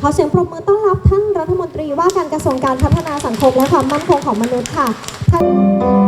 ขอเสียงปรบมือต้อนรับท่านรัฐมนตรีว่าการกระทรวงการพัฒนาสังคมและความมั่นคงของมนุษย์ค่ะท่าน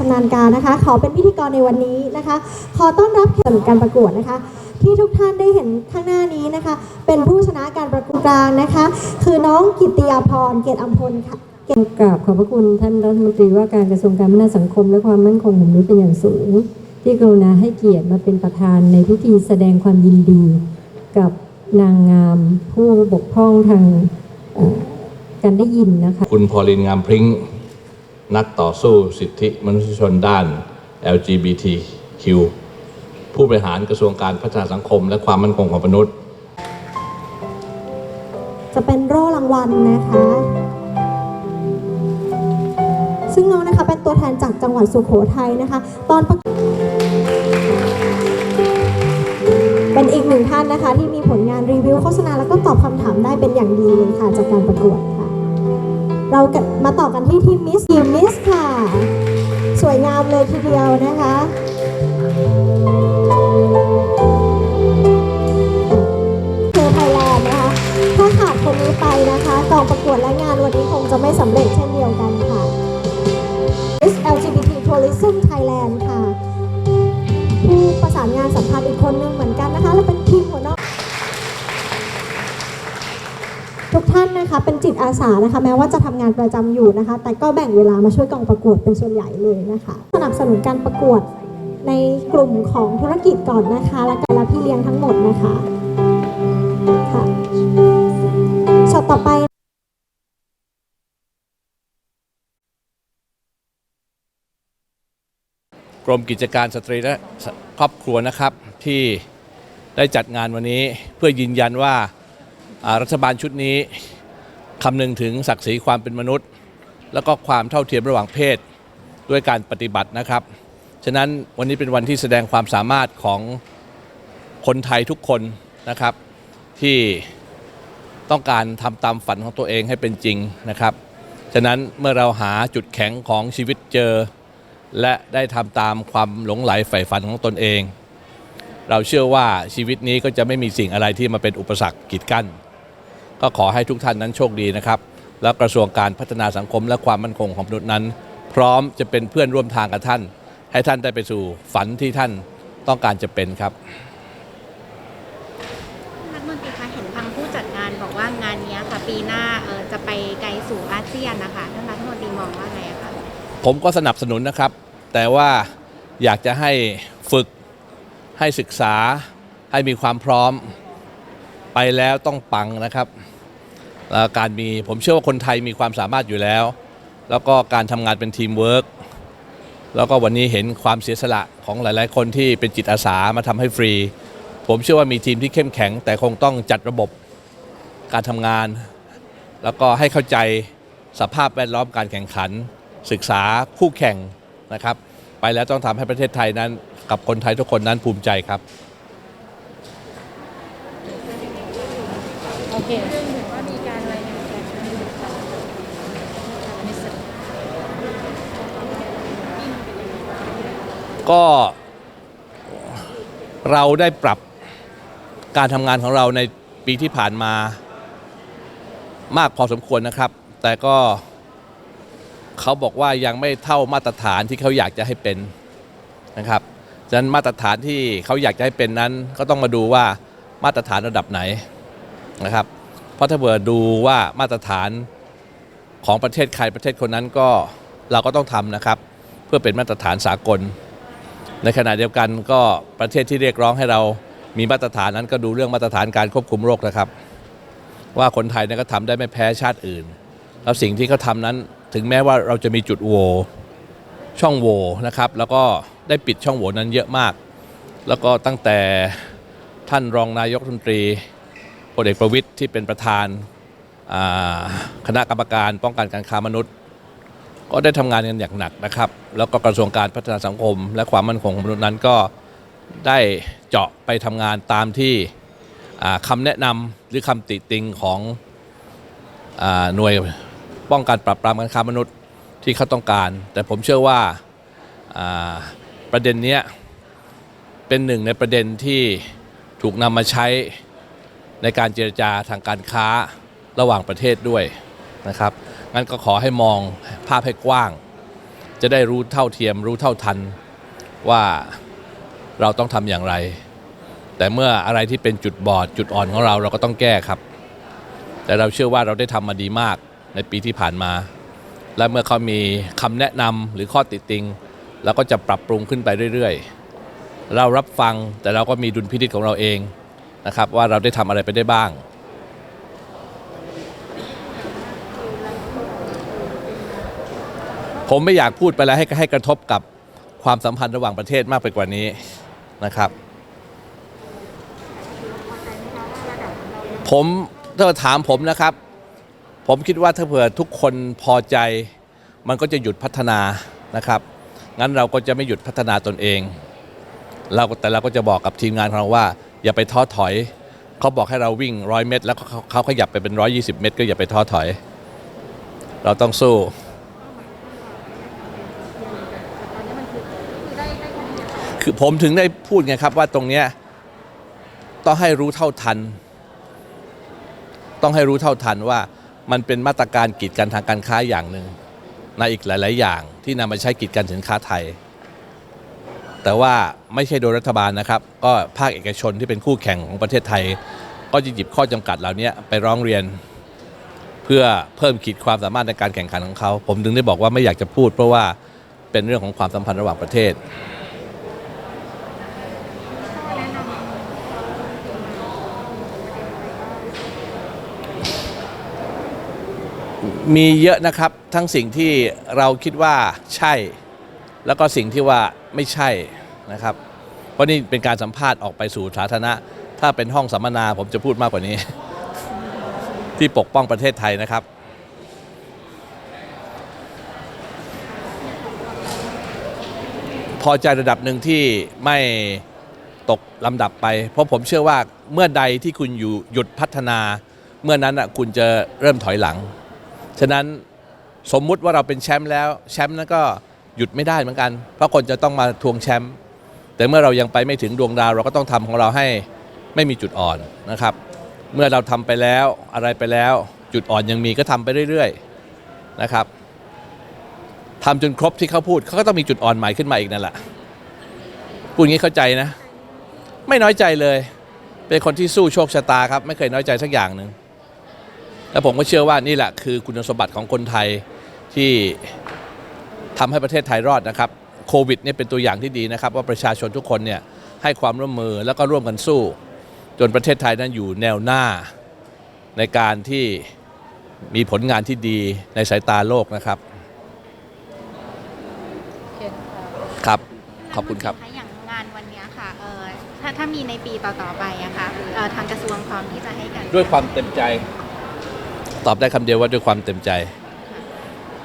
ชำนาญการนะคะ ขอเป็นพิธีกรในวันนี้นะคะ ขอต้อนรับแขกการประกวดนะคะ ที่ทุกท่านได้เห็นข้างหน้านี้นะคะ เป็นผู้ชนะการประกวดกลางนะคะ คือน้องกิตติยาพรเกตอัมพลค่ะกราบขอบพระคุณท่านรัฐมนตรีว่าการกระทรวงการพัฒนาสังคม และความมั่นคงของมนุษย์เป็นอย่างสูง ที่กรุณาให้เกียรติมาเป็นประธานในพิธีแสดงความยินดี กับนางงามผู้บกพร่องทางเอ่อการได้ยินนะคะ คุณพอลินงามพริ้ง นักต่อสู้สิทธิมนุษยชนด้าน LGBTQ ผู้บริหารกระทรวงการพัฒนาสังคม และความมั่นคงของมนุษย์ จะเป็นโร่รางวัลนะคะ ซึ่งน้องนะคะเป็นตัวแทนจากจังหวัดสุโขทัยนะคะ ตอนประเป็นอีกหนึ่งท่านนะคะ ที่มีผลงานรีวิวโฆษณาแล้วก็ตอบคำถามได้เป็นอย่างดีเลยค่ะ จากการประกวดค่ะ เรากะมาต่อกันที่ทีมมิสทีมมิสค่ะ สวยงามเลยทีเดียวนะคะเทไทยแลนด์นะคะ ถ้าขาดคนนี้ไปนะคะกองประกวดและงานวันนี้คงจะไม่สำเร็จเช่นเดียวกันค่ะ Miss LGBT Tourism Thailand ค่ะ ผู้ประสานงานสัมพันธ์อีกคนนึงเหมือนกันนะคะ และเป็นทีมหัวหน้า ท่านนะคะเป็นจิตอาสานะคะ แม้ว่าจะทำงานประจำอยู่นะคะ แต่ก็แบ่งเวลามาช่วยกองประกวดเป็นส่วนใหญ่เลยนะคะ สนับสนุนการประกวดในกลุ่มของธุรกิจก่อนนะคะ และการรับพี่เลี้ยงทั้งหมดนะคะค่ะช็อตต่อไปกรมกิจการสตรีและครอบครัวนะครับที่ได้จัดงานวันนี้เพื่อยืนยันว่า รัฐบาลชุดนี้คำนึงถึงศักดิ์ศรีความเป็นมนุษย์ แล้วก็ความเท่าเทียมระหว่างเพศด้วยการปฏิบัตินะครับ ฉะนั้นวันนี้เป็นวันที่แสดงความสามารถของคนไทยทุกคนนะครับ ที่ต้องการทำตามฝันของตัวเองให้เป็นจริงนะครับ ฉะนั้นเมื่อเราหาจุดแข็งของชีวิตเจอ และได้ทำตามความหลงไหลใฝ่ฝันของตนเอง เราเชื่อว่าชีวิตนี้ก็จะไม่มีสิ่งอะไรที่มาเป็นอุปสรรคกีดกั้น ก็ขอให้ทุกท่านนั้นโชคดีนะครับ แล้วกระทรวงการพัฒนาสังคมและความมั่นคงของมนุษย์นั้น พร้อมจะเป็นเพื่อนร่วมทางกับท่าน ให้ท่านได้ไปสู่ฝันที่ท่านต้องการจะเป็นครับรัฐมนตรีคะเห็นทางผู้จัดงานบอกว่างานเนี้ยค่ะปีหน้าเออจะไปไกลสู่อาเซียนนะคะท่านรัฐมนตรีมองว่าไงอะคะผมก็สนับสนุนนะครับ แต่ว่าอยากจะให้ฝึกให้ศึกษาให้มีความพร้อมไปแล้วต้องปังนะครับ แล้วการมีผมเชื่อว่าคนไทยมีความสามารถอยู่แล้ว แล้วก็การทำงานเป็นทีมเวิร์กแล้วก็วันนี้เห็นความเสียสละของหลาย ๆ คนที่เป็นจิตอาสามาทำให้ฟรี ผมเชื่อว่ามีทีมที่เข้มแข็ง แต่คงต้องจัดระบบการทำงาน แล้วก็ให้เข้าใจสภาพแวดล้อมการแข่งขัน ศึกษาคู่แข่งนะครับ ไปแล้วต้องทำให้ประเทศไทยนั้น กับคนไทยทุกคนนั้นภูมิใจครับ โอเคว่ามีการรายงานการ ก็เราได้ปรับการทำงานของเราในปีที่ผ่านมามากพอสมควรนะครับ แต่ก็เขาบอกว่ายังไม่เท่ามาตรฐานที่เขาอยากจะให้เป็นนะครับฉะนั้นมาตรฐานที่เขาอยากจะให้เป็นนั้น ก็ต้องมาดูว่ามาตรฐานระดับไหนนะครับ เพราะถ้าเผื่อดูว่ามาตรฐานของประเทศใครประเทศคนนั้นก็เราก็ต้องทำนะครับ เพื่อเป็นมาตรฐานสากล ในขณะเดียวกันก็ประเทศที่เรียกร้องให้เรามีมาตรฐานนั้นก็ดูเรื่องมาตรฐานการควบคุมโรคนะครับ ว่าคนไทยเนี่ยก็ทำได้ไม่แพ้ชาติอื่น แล้วสิ่งที่เขาทำนั้นถึงแม้ว่าเราจะมีจุดโหว่ช่องโหว่นะครับ แล้วก็ได้ปิดช่องโหวนั้นเยอะมาก แล้วก็ตั้งแต่ท่านรองนายกรัฐมนตรีพลเอกประวิตยที่เป็นประธานคณะกรรมการป้องกันการค้ามนุษย์ ก็ได้ทำงานกันอย่างหนักนะครับ แล้วก็กระทรวงการพัฒนาสังคม และความมั่นคงของมนุษย์นั้นก็ได้เจาะไปทำงานตามที่อ่าคำแนะนำหรือคำติติงของอหน่วยป้องกันปราบปรามการค้ามนุษย์ที่เขาต้องการ แต่ผมเชื่อว่าประเด็นนี้เป็นหนึ่งในประเด็นที่ถูกนำมาใช้ในการเจรจาทางการค้าระหว่างประเทศด้วย นะครับงั้นก็ขอให้มองภาพให้กว้าง จะได้รู้เท่าเทียม รู้เท่าทันว่าเราต้องทำอย่างไร แต่เมื่ออะไรที่เป็นจุดบอดจุดอ่อนของเราเราก็ต้องแก้ครับ แต่เราเชื่อว่าเราได้ทำมาดีมากในปีที่ผ่านมา และเมื่อเขามีคำแนะนำหรือข้อติติงเราก็จะปรับปรุงขึ้นไปเรื่อยๆ เรารับฟังแต่เราก็มีดุลพินิจของเราเองนะครับว่าเราได้ทำอะไรไปได้บ้าง ผมไม่อยากพูดไปแล้วให้ให้กระทบกับความสัมพันธ์ระหว่างประเทศมากไปกว่านี้นะครับ ผมถ้าถามผมนะครับ ผมคิดว่าถ้าเผื่อทุกคนพอใจ มันก็จะหยุดพัฒนานะครับ งั้นเราก็จะไม่หยุดพัฒนาตนเอง เราแต่เราก็จะบอกกับทีมงานของเราว่า อย่าไปท้อถอย เขาบอกให้เราวิ่งร้อยเมตร แล้วเขาเขาขยับไปเป็นร้อยี่สิบเมตร ก็อย่าไปท้อถอย เราต้องสู้ คือผมถึงได้พูดไงครับว่าตรงเนี้ยต้องให้รู้เท่าทัน ต้องให้รู้เท่าทันว่ามันเป็นมาตรการกีดกันทางการค้าอย่างหนึ่งในอีกหลาย ๆ อย่าง ที่นำมาใช้กีดกันสินค้าไทย แต่ว่าไม่ใช่โดยรัฐบาลนะครับ ก็ภาคเอกชนที่เป็นคู่แข่งของประเทศไทย ก็จะหยิบข้อจำกัดเหล่านี้ไปร้องเรียน เพื่อเพิ่มขีดความสามารถในการแข่งขันของเขา ผมถึงได้บอกว่าไม่อยากจะพูด เพราะว่าเป็นเรื่องของความสัมพันธ์ระหว่างประเทศ มีเยอะนะครับทั้งสิ่งที่เราคิดว่าใช่ แล้วก็สิ่งที่ว่าไม่ใช่นะครับ เพราะนี่เป็นการสัมภาษณ์ออกไปสู่สาธารณะ ถ้าเป็นห้องสัมมนาผมจะพูดมากกว่านี้ ที่ปกป้องประเทศไทยนะครับ พอใจระดับหนึ่งที่ไม่ตกลำดับไป เพราะผมเชื่อว่าเมื่อใดที่คุณอยู่หยุดพัฒนา เมื่อนั้นน่ะคุณจะเริ่มถอยหลัง ฉะนั้นสมมุติว่าเราเป็นแชมป์แล้วแชมป์นั้นก็หยุดไม่ได้เหมือนกัน เพราะคนจะต้องมาทวงแชมป์แต่เมื่อเรายังไปไม่ถึงดวงดาวเราก็ต้องทำของเราให้ไม่มีจุดอ่อนนะครับ เมื่อเราทำไปแล้วอะไรไปแล้วจุดอ่อนยังมีก็ทำไปเรื่อยๆนะครับทำจนครบที่เขาพูดเขาก็ต้องมีจุดอ่อนใหม่ขึ้นมาอีกนั่นแหละพูดอย่างนี้เข้าใจนะ ไม่น้อยใจเลย เป็นคนที่สู้โชคชะตาครับ ไม่เคยน้อยใจสักอย่างหนึ่ง และผมก็เชื่อว่านี่แหละคือคุณสมบัติของคนไทยที่ทำให้ประเทศไทยรอดนะครับโควิดเนี่ยเป็นตัวอย่างที่ดีนะครับ ว่าประชาชนทุกคนเนี่ยให้ความร่วมมือแล้วก็ร่วมกันสู้ จนประเทศไทยนั้นอยู่แนวหน้าในการที่มีผลงานที่ดีในสายตาโลกนะครับ ครับ ขอบคุณครับะอย่างงานวันเนี้ยค่ะเออถ้าถ้ามีในปีต่อๆไปอะค่ะเอ่อทางกระทรวงพร้อมที่จะให้กัน ด้วยความเต็มใจ ตอบได้คำเดียวว่าด้วยความเต็มใจ